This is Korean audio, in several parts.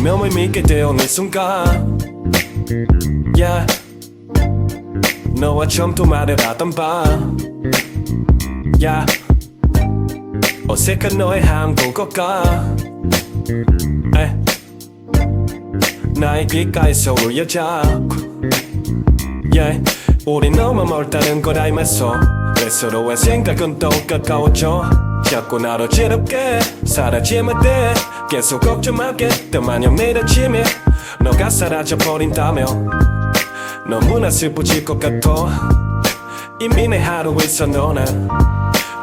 운명을 믿게 되어 네 순간 yeah. 너와 처음 통화를 하던 밤 yeah. 어색한 너의 한국어가 에. 나의 귓가에서 울려자고 yeah. 우리 너무 멀다는 걸 알면서 내 서로의 생각은 또 가까워져 자꾸 나로 지럽게 사라지면 돼 계속 걱정하게 또 마냥 내일 아침에 너가 사라져버린다며 너무나 슬퍼질 것 같아. 이미 내 하루 있어 너는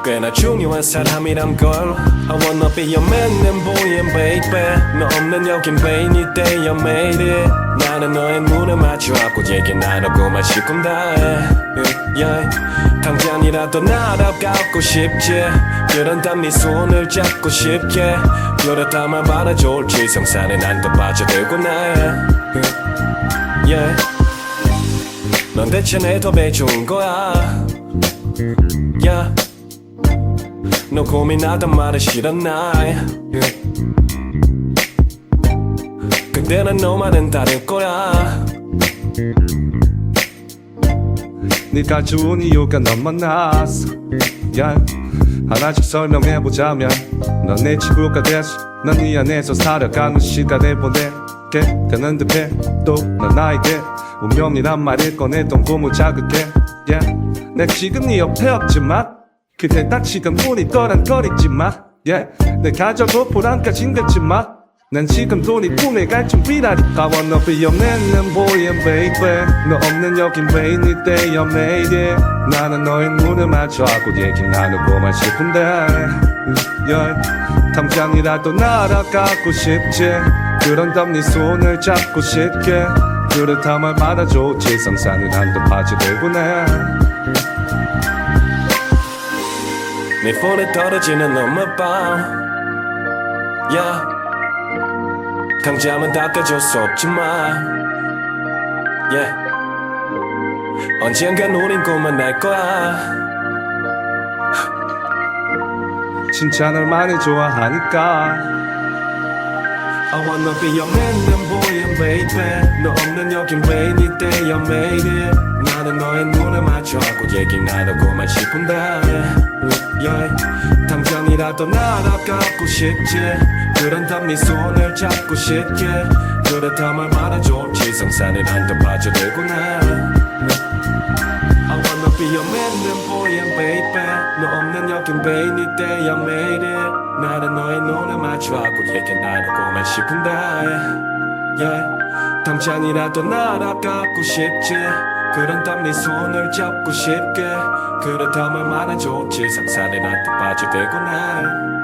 꽤나 중요한 사람이란 걸. I wanna be your man and boy and baby. 너 없는 여긴 베인이 돼요 매일이. 나는 너의 눈을 마주하고 얘기 나누고만 싶은 다해 yeah. 당장이라도 날아가고 싶지 그런다면 네 손을 잡고 싶게 그렇다면 바라줄지 상상에 난 더 빠져들고 나 yeah. 넌 대체 내더 좋은 거야 yeah. 너 고민하던 말을 싫었나 yeah. 너만은 다를 거야 네가 좋은 이유가 넌 만났어 yeah. 하나씩 설명해보자면 넌 내 친구가 됐어 난네 안에서 살아가는 시간을 보내게 되는 듯해 또넌 나에게 운명이란 말을 꺼냈던 꿈을 자극해 yeah. 내 지금 네 옆에 없지만 그대 딱 지금뿐이 떠랑거리지만 yeah. 내 가져도 보람까진 됐지만 난 지금 돈이 꿈에 갈 준비라니까 wanna be your man 너 없는 여긴 베인이 돼요 매일이 나는 너의 눈을 마주하고 얘기 나누고만 싶은데. 당장이라도 날아가고 싶지. 그런다면 네 손을 잡고 싶게. 그렇다면 말아줬지 상상을 한도 빠져들고네. 내 폰에 떨어지는 너무 밤 yeah. 강자면 닦아줄 수 없지만 yeah. 언젠간 우린 꿈만 날 거야 진짜 널 많이 좋아하니까 I wanna be your man boy and baby 너 없는 여긴 베인이 돼요 매일이 나는 너의 눈을 마주하고 얘기 나누고만 싶은데 yeah. 당장 이라도 날아가고 싶지. 그런다면 네 손을 잡고 싶게. 그렇다면 말아줄지 상상을 한더 빠져들고 나 I wanna be your man and boy and baby. 너 없는 여긴 베인이 돼야 매일이. 나는 너의 눈을 마주하고 얘기 나누고만 싶은데. Yeah. 당장이라도 날아가고 싶지 그런다면 네 손을 잡고 싶게. 그렇다면 말아줬지 상상에 난또 빠져들고 나